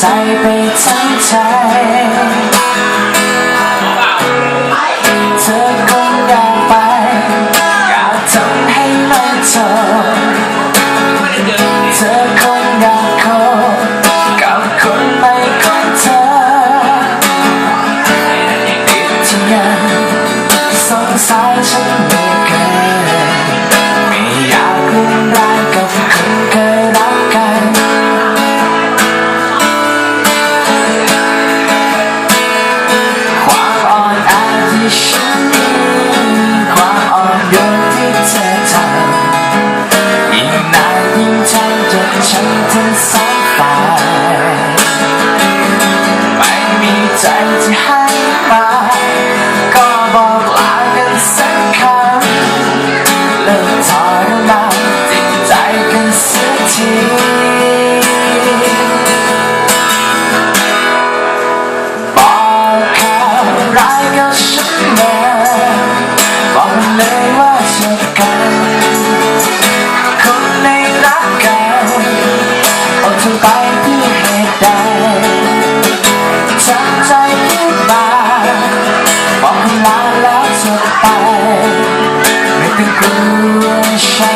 ใจไปทั้งใจเธอคงอยากไปอยากทำให้มันเธ ใจที่ให้มาก็บอกลากันสักคำเลิกทรมานจิตใจกันสักทีบอกคำร้ายกับฉันมาบอกเลยว่าจอกันคนในรักกันเอาเธอ sunshine.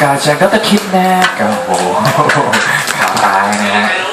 กาจังก็จะคิดแน่ก็โหขาตายนะฮะ